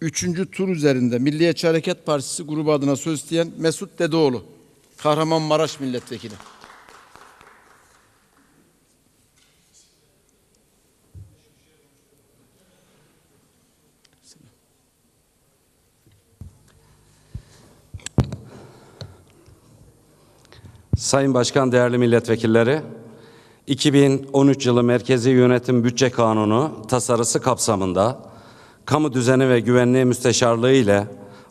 üçüncü tur üzerinde Milliyetçi Hareket Partisi grubu adına söz isteyen Mesut Dedeoğlu. Kahramanmaraş Milletvekili. Sayın Başkan, değerli milletvekilleri, 2013 yılı Merkezi Yönetim Bütçe Kanunu tasarısı kapsamında Kamu Düzeni ve Güvenliği Müsteşarlığı ile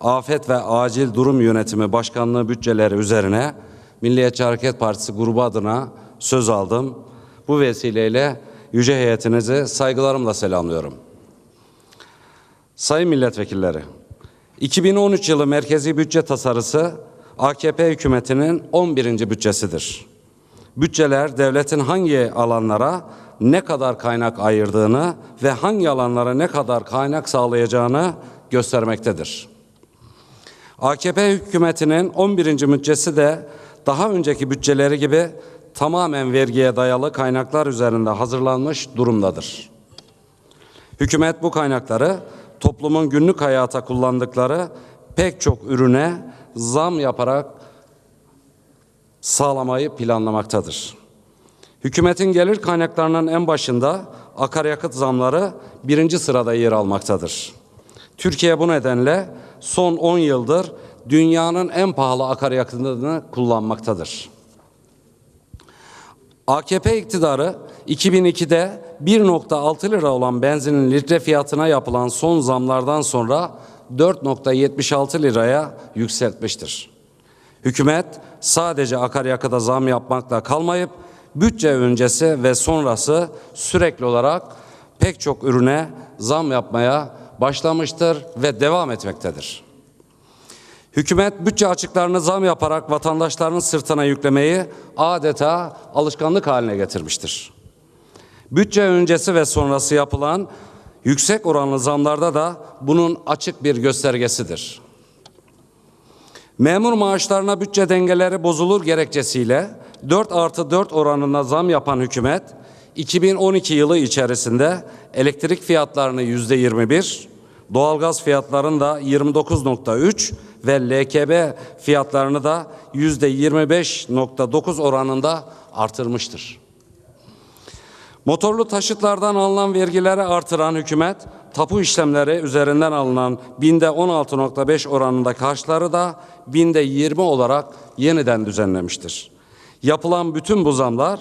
Afet ve Acil Durum Yönetimi Başkanlığı bütçeleri üzerine Milliyetçi Hareket Partisi grubu adına söz aldım. Bu vesileyle yüce heyetinizi saygılarımla selamlıyorum. Sayın milletvekilleri, 2013 yılı merkezi bütçe tasarısı AKP hükümetinin 11. bütçesidir. Bütçeler devletin hangi alanlara ne kadar kaynak ayırdığını ve hangi alanlara ne kadar kaynak sağlayacağını göstermektedir. AKP hükümetinin 11. bütçesi de daha önceki bütçeleri gibi tamamen vergiye dayalı kaynaklar üzerinde hazırlanmış durumdadır. Hükümet bu kaynakları toplumun günlük hayata kullandıkları pek çok ürüne zam yaparak sağlamayı planlamaktadır. Hükümetin gelir kaynaklarının en başında akaryakıt zamları birinci sırada yer almaktadır. Türkiye bu nedenle son 10 yıldır dünyanın en pahalı akaryakıtını kullanmaktadır. AKP iktidarı 2002'de 1.6 lira olan benzinin litre fiyatına yapılan son zamlardan sonra 4.76 liraya yükseltmiştir. Hükümet sadece akaryakıta zam yapmakla kalmayıp bütçe öncesi ve sonrası sürekli olarak pek çok ürüne zam yapmaya başlamıştır ve devam etmektedir. Hükümet bütçe açıklarını zam yaparak vatandaşların sırtına yüklemeyi adeta alışkanlık haline getirmiştir. Bütçe öncesi ve sonrası yapılan yüksek oranlı zamlarda da bunun açık bir göstergesidir. Memur maaşlarına bütçe dengeleri bozulur gerekçesiyle 4 artı 4 oranına zam yapan hükümet 2012 yılı içerisinde elektrik fiyatlarını yüzde 21, doğalgaz fiyatlarını da 29.3 ve LKB fiyatlarını da yüzde 25.9 oranında artırmıştır. Motorlu taşıtlardan alınan vergileri artıran hükümet, tapu işlemleri üzerinden alınan binde 16.5 oranındaki harçları da binde 20 olarak yeniden düzenlemiştir. Yapılan bütün bu zamlar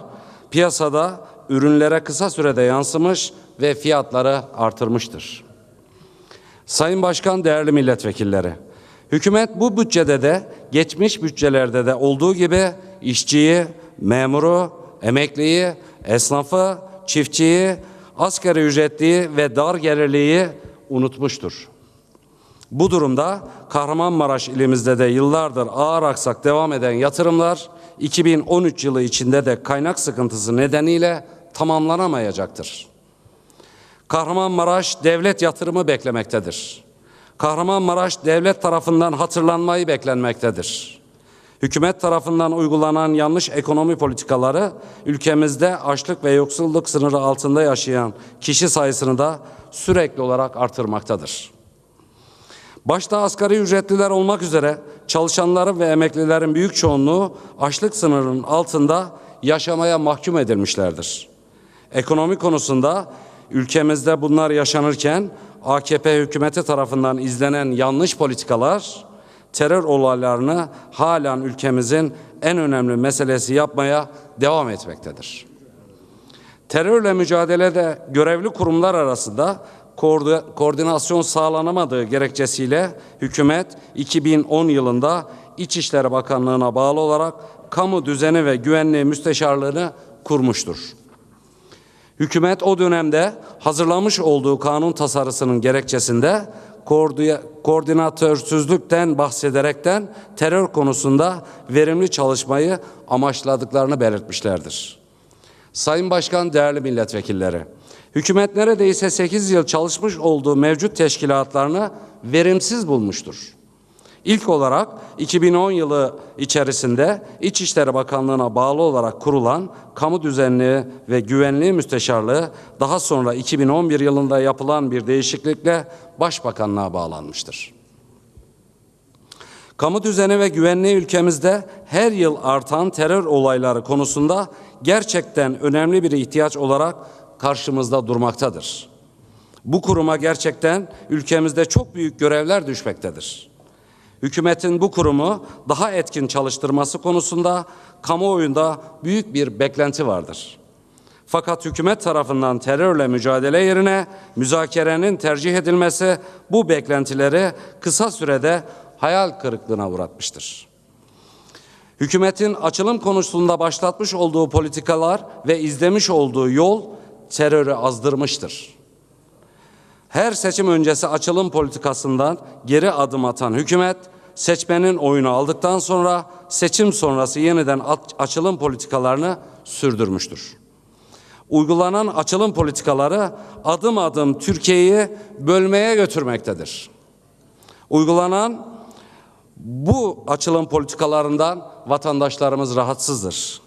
piyasada ürünlere kısa sürede yansımış ve fiyatları artırmıştır. Sayın Başkan, değerli milletvekilleri, hükümet bu bütçede de geçmiş bütçelerde de olduğu gibi işçiyi, memuru, emekliyi, esnafı, çiftçiyi, asgari ücretliyi ve dar gelirliyi unutmuştur. Bu durumda Kahramanmaraş ilimizde de yıllardır ağır aksak devam eden yatırımlar 2013 yılı içinde de kaynak sıkıntısı nedeniyle tamamlanamayacaktır. Kahramanmaraş devlet yatırımı beklemektedir. Kahramanmaraş devlet tarafından hatırlanmayı beklenmektedir. Hükümet tarafından uygulanan yanlış ekonomi politikaları ülkemizde açlık ve yoksulluk sınırı altında yaşayan kişi sayısını da sürekli olarak artırmaktadır. Başta asgari ücretliler olmak üzere çalışanların ve emeklilerin büyük çoğunluğu açlık sınırının altında yaşamaya mahkum edilmişlerdir. Ekonomi konusunda ülkemizde bunlar yaşanırken AKP hükümeti tarafından izlenen yanlış politikalar terör olaylarını halen ülkemizin en önemli meselesi yapmaya devam etmektedir. Terörle mücadelede görevli kurumlar arasında koordinasyon sağlanamadığı gerekçesiyle hükümet 2010 yılında İçişleri Bakanlığı'na bağlı olarak Kamu Düzeni ve Güvenliği Müsteşarlığını kurmuştur. Hükümet o dönemde hazırlamış olduğu kanun tasarısının gerekçesinde koordinatörsüzlükten bahsederekten terör konusunda verimli çalışmayı amaçladıklarını belirtmişlerdir. Sayın Başkan, değerli milletvekilleri, hükümet neredeyse 8 yıl çalışmış olduğu mevcut teşkilatlarını verimsiz bulmuştur. İlk olarak 2010 yılı içerisinde İçişleri Bakanlığı'na bağlı olarak kurulan Kamu Düzenliği ve Güvenliği Müsteşarlığı daha sonra 2011 yılında yapılan bir değişiklikle Başbakanlığa bağlanmıştır. Kamu düzeni ve güvenliği ülkemizde her yıl artan terör olayları konusunda gerçekten önemli bir ihtiyaç olarak karşımızda durmaktadır. Bu kuruma gerçekten ülkemizde çok büyük görevler düşmektedir. Hükümetin bu kurumu daha etkin çalıştırması konusunda kamuoyunda büyük bir beklenti vardır. Fakat hükümet tarafından terörle mücadele yerine müzakerenin tercih edilmesi bu beklentileri kısa sürede hayal kırıklığına uğratmıştır. Hükümetin açılım konusunda başlatmış olduğu politikalar ve izlemiş olduğu yol terörü azdırmıştır. Her seçim öncesi açılım politikasından geri adım atan hükümet seçmenin oyunu aldıktan sonra seçim sonrası yeniden açılım politikalarını sürdürmüştür. Uygulanan açılım politikaları adım adım Türkiye'yi bölmeye götürmektedir. Uygulanan bu açılım politikalarından vatandaşlarımız rahatsızdır.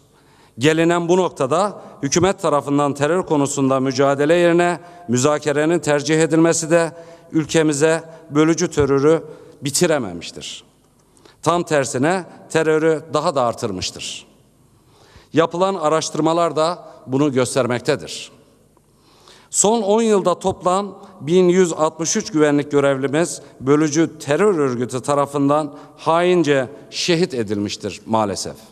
Gelinen bu noktada hükümet tarafından terör konusunda mücadele yerine müzakerenin tercih edilmesi de ülkemize bölücü terörü bitirememiştir. Tam tersine terörü daha da artırmıştır. Yapılan araştırmalar da bunu göstermektedir. Son 10 yılda toplam 1163 güvenlik görevlimiz bölücü terör örgütü tarafından haince şehit edilmiştir maalesef.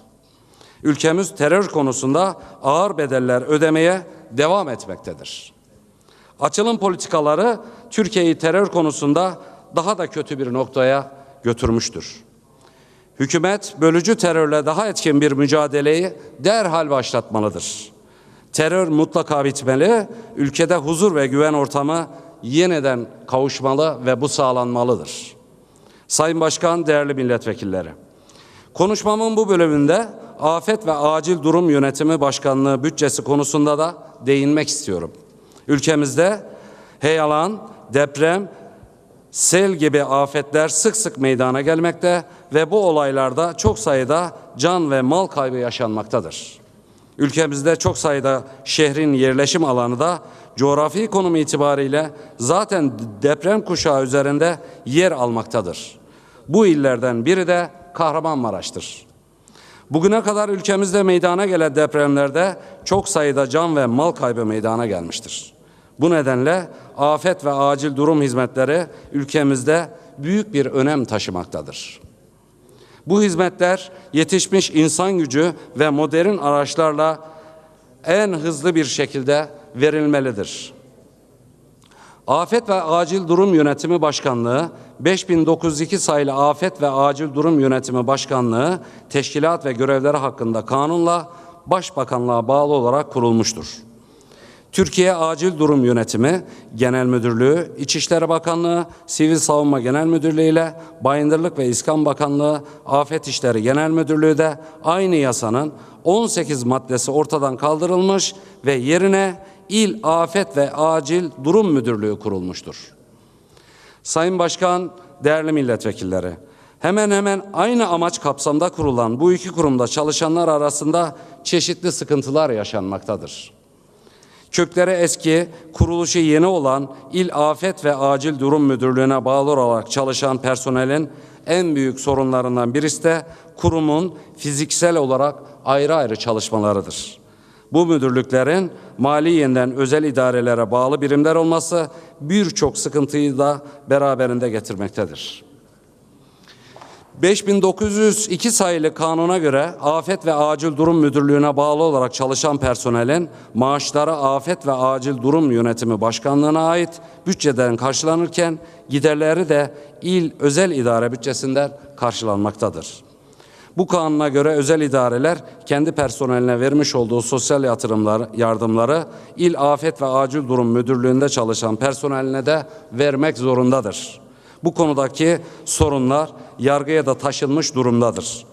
Ülkemiz terör konusunda ağır bedeller ödemeye devam etmektedir. Açılım politikaları Türkiye'yi terör konusunda daha da kötü bir noktaya götürmüştür. Hükümet bölücü terörle daha etkin bir mücadeleyi derhal başlatmalıdır. Terör mutlaka bitmeli, ülkede huzur ve güven ortamı yeniden kavuşmalı ve bu sağlanmalıdır. Sayın Başkan, değerli milletvekilleri. Konuşmamın bu bölümünde Afet ve Acil Durum Yönetimi Başkanlığı bütçesi konusunda da değinmek istiyorum. Ülkemizde heyelan, deprem, sel gibi afetler sık sık meydana gelmekte ve bu olaylarda çok sayıda can ve mal kaybı yaşanmaktadır. Ülkemizde çok sayıda şehrin yerleşim alanı da coğrafi konum itibariyle zaten deprem kuşağı üzerinde yer almaktadır. Bu illerden biri de Kahramanmaraş'tır. Bugüne kadar ülkemizde meydana gelen depremlerde çok sayıda can ve mal kaybı meydana gelmiştir. Bu nedenle afet ve acil durum hizmetleri ülkemizde büyük bir önem taşımaktadır. Bu hizmetler yetişmiş insan gücü ve modern araçlarla en hızlı bir şekilde verilmelidir. Afet ve Acil Durum Yönetimi Başkanlığı 5902 sayılı Afet ve Acil Durum Yönetimi Başkanlığı teşkilat ve görevleri hakkında kanunla Başbakanlığa bağlı olarak kurulmuştur. Türkiye Acil Durum Yönetimi Genel Müdürlüğü, İçişleri Bakanlığı, Sivil Savunma Genel Müdürlüğü ile Bayındırlık ve İskan Bakanlığı, Afet İşleri Genel Müdürlüğü de aynı yasanın 18 maddesi ortadan kaldırılmış ve yerine İl Afet ve Acil Durum Müdürlüğü kurulmuştur. Sayın Başkan, değerli milletvekilleri, hemen hemen aynı amaç kapsamda kurulan bu iki kurumda çalışanlar arasında çeşitli sıkıntılar yaşanmaktadır. Kökleri eski, kuruluşu yeni olan İl Afet ve Acil Durum Müdürlüğü'ne bağlı olarak çalışan personelin en büyük sorunlarından birisi de kurumun fiziksel olarak ayrı ayrı çalışmalarıdır. Bu müdürlüklerin maliyetten özel idarelere bağlı birimler olması birçok sıkıntıyı da beraberinde getirmektedir. 5902 sayılı kanuna göre Afet ve Acil Durum Müdürlüğü'ne bağlı olarak çalışan personelin maaşları Afet ve Acil Durum Yönetimi Başkanlığı'na ait bütçeden karşılanırken giderleri de il özel idare bütçesinden karşılanmaktadır. Bu kanuna göre özel idareler kendi personeline vermiş olduğu sosyal yatırımları, yardımları il Afet ve Acil Durum Müdürlüğü'nde çalışan personeline de vermek zorundadır. Bu konudaki sorunlar yargıya da taşınmış durumdadır.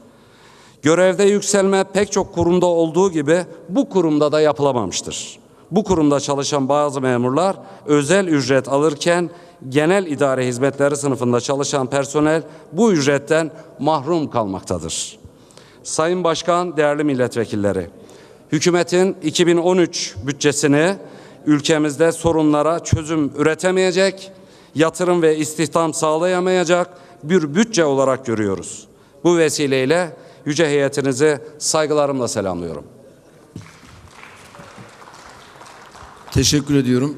Görevde yükselme pek çok kurumda olduğu gibi bu kurumda da yapılamamıştır. Bu kurumda çalışan bazı memurlar özel ücret alırken genel idare hizmetleri sınıfında çalışan personel bu ücretten mahrum kalmaktadır. Sayın Başkan, değerli milletvekilleri, hükümetin 2013 bütçesini ülkemizde sorunlara çözüm üretemeyecek, yatırım ve istihdam sağlayamayacak bir bütçe olarak görüyoruz. Bu vesileyle yüce heyetinizi saygılarımla selamlıyorum. Teşekkür ediyorum.